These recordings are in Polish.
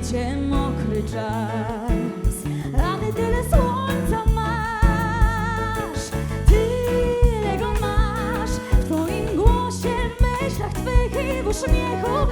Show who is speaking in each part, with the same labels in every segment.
Speaker 1: całkowicie mokry czas. Rany tyle słońca masz Tyle go masz. W twoim głosie, myślach twych i w uśmiechu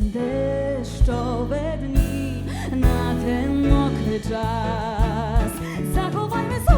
Speaker 1: deszczowe dni, na ten mokry czas, zachowajmy słońca